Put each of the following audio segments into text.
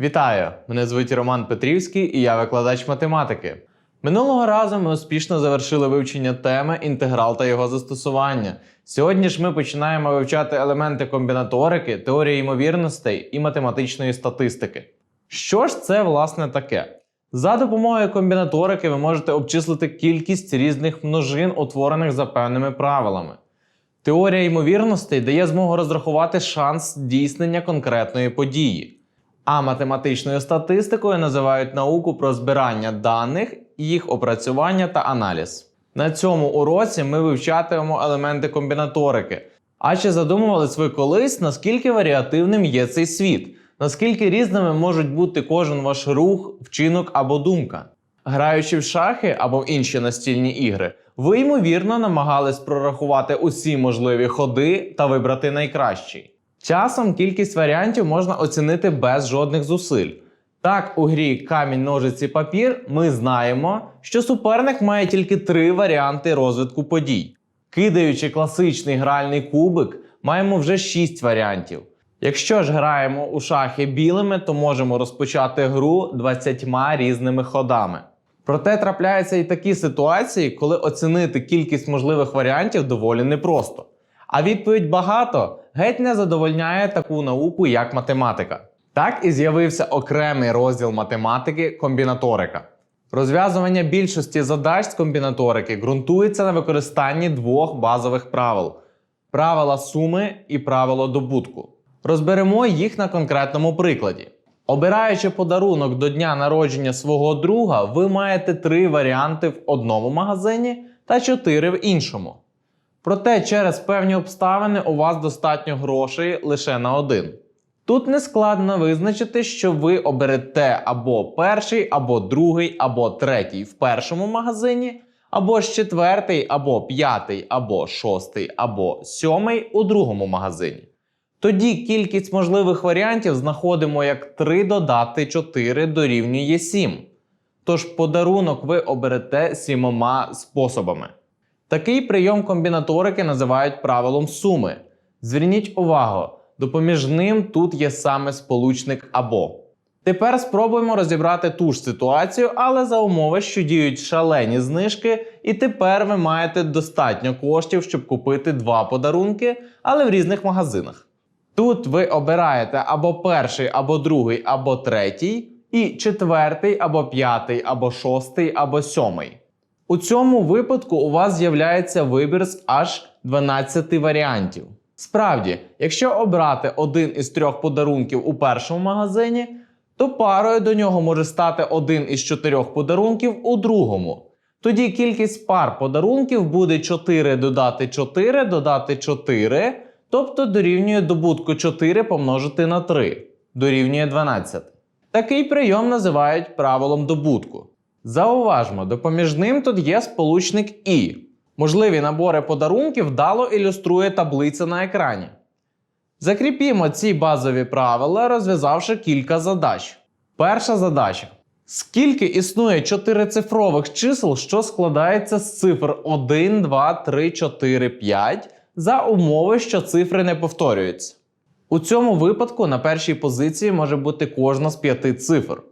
Вітаю! Мене звуть Роман Петрівський і я викладач математики. Минулого разу ми успішно завершили вивчення теми інтеграл та його застосування. Сьогодні ж ми починаємо вивчати елементи комбінаторики, теорії ймовірностей і математичної статистики. Що ж це власне таке? За допомогою комбінаторики ви можете обчислити кількість різних множин, утворених за певними правилами. Теорія ймовірностей дає змогу розрахувати шанс здійснення конкретної події. А математичною статистикою називають науку про збирання даних, їх опрацювання та аналіз. На цьому уроці ми вивчатимемо елементи комбінаторики. А чи задумувались ви колись, наскільки варіативним є цей світ? Наскільки різними можуть бути кожен ваш рух, вчинок або думка? Граючи в шахи або в інші настільні ігри, ви ймовірно намагались прорахувати усі можливі ходи та вибрати найкращий. Часом кількість варіантів можна оцінити без жодних зусиль. Так, у грі камінь, ножиці, папір ми знаємо, що суперник має тільки три варіанти розвитку подій. Кидаючи класичний гральний кубик, маємо вже шість варіантів. Якщо ж граємо у шахи білими, то можемо розпочати гру 20 різними ходами. Проте трапляються і такі ситуації, коли оцінити кількість можливих варіантів доволі непросто. А відповідь багато геть не задовольняє таку науку, як математика. Так і з'явився окремий розділ математики комбінаторика. Розв'язування більшості задач з комбінаторики ґрунтується на використанні двох базових правил: правила суми і правило добутку. Розберемо їх на конкретному прикладі. Обираючи подарунок до дня народження свого друга, ви маєте три варіанти в одному магазині та чотири в іншому. Проте через певні обставини у вас достатньо грошей лише на один. Тут не складно визначити, що ви оберете або перший, або другий, або третій в першому магазині, або ж четвертий, або п'ятий, або шостий, або сьомий у другому магазині. Тоді кількість можливих варіантів знаходимо як 3 додати 4 дорівнює 7. Тож подарунок ви оберете сімома способами. Такий прийом комбінаторики називають правилом суми. Зверніть увагу, допоміжним тут є саме сполучник або. Тепер спробуємо розібрати ту ж ситуацію, але за умови, що діють шалені знижки, і тепер ви маєте достатньо коштів, щоб купити два подарунки, але в різних магазинах. Тут ви обираєте або перший, або другий, або третій, і четвертий, або п'ятий, або шостий, або сьомий. У цьому випадку у вас з'являється вибір з аж 12 варіантів. Справді, якщо обрати один із трьох подарунків у першому магазині, то парою до нього може стати один із чотирьох подарунків у другому. Тоді кількість пар подарунків буде 4 додати 4 додати 4, тобто дорівнює добутку 4 помножити на 3, дорівнює 12. Такий прийом називають правилом добутку. Зауважмо, допоміжним тут є сполучник І. Можливі набори подарунків вдало ілюструє таблиця на екрані. Закріпімо ці базові правила, розв'язавши кілька задач. Перша задача. Скільки існує чотирицифрових чисел, що складається з цифр 1, 2, 3, 4, 5, за умови, що цифри не повторюються. У цьому випадку на першій позиції може бути кожна з п'яти цифр.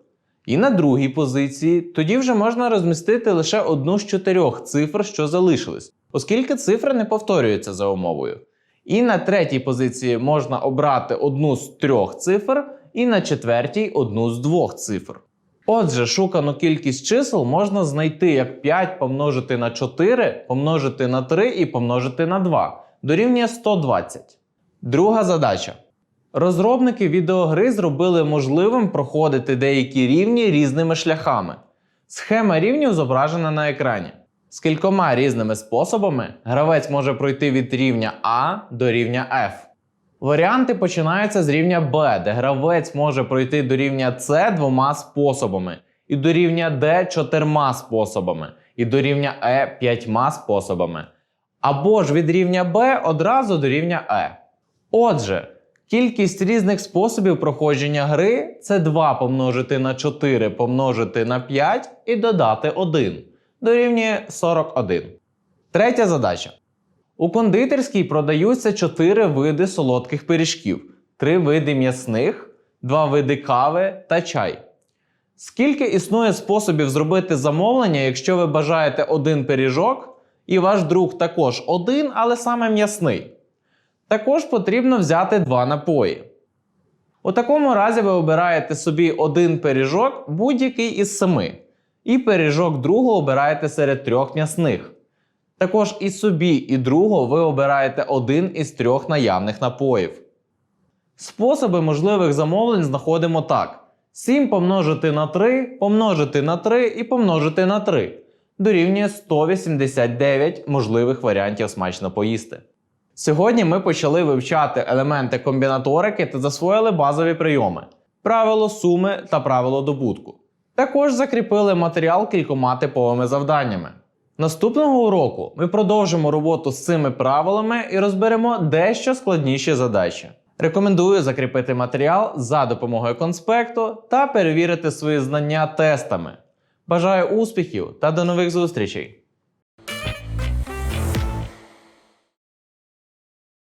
І на другій позиції тоді вже можна розмістити лише одну з чотирьох цифр, що залишились, оскільки цифри не повторюються за умовою. І на третій позиції можна обрати одну з трьох цифр, і на четвертій одну з двох цифр. Отже, шукану кількість чисел можна знайти як 5 помножити на 4, помножити на 3 і помножити на 2, дорівнює 120. Друга задача. Розробники відеогри зробили можливим проходити деякі рівні різними шляхами. Схема рівнів зображена на екрані. З кількома різними способами гравець може пройти від рівня А до рівня F. Варіанти починаються з рівня B, де гравець може пройти до рівня С двома способами, і до рівня D чотирма способами, і до рівня E п'ятьма способами. Або ж від рівня B одразу до рівня E. Отже, кількість різних способів проходження гри це 2 помножити на 4 помножити на 5 і додати 1. Дорівнює 41. Третя задача. У кондитерській продаються 4 види солодких пиріжків, 3 види м'ясних, два види кави та чай. Скільки існує способів зробити замовлення, якщо ви бажаєте один пиріжок, і ваш друг також один, але саме м'ясний? Також потрібно взяти два напої. У такому разі ви обираєте собі один пиріжок, будь-який із семи, і пиріжок другого обираєте серед трьох м'ясних. Також і собі, і другу ви обираєте один із трьох наявних напоїв. Способи можливих замовлень знаходимо так: 7 помножити на 3, помножити на 3 і помножити на 3 дорівнює 189 можливих варіантів смачно поїсти. Сьогодні ми почали вивчати елементи комбінаторики та засвоїли базові прийоми, правило суми та правило добутку. Також закріпили матеріал кількома типовими завданнями. Наступного уроку ми продовжимо роботу з цими правилами і розберемо дещо складніші задачі. Рекомендую закріпити матеріал за допомогою конспекту та перевірити свої знання тестами. Бажаю успіхів та до нових зустрічей!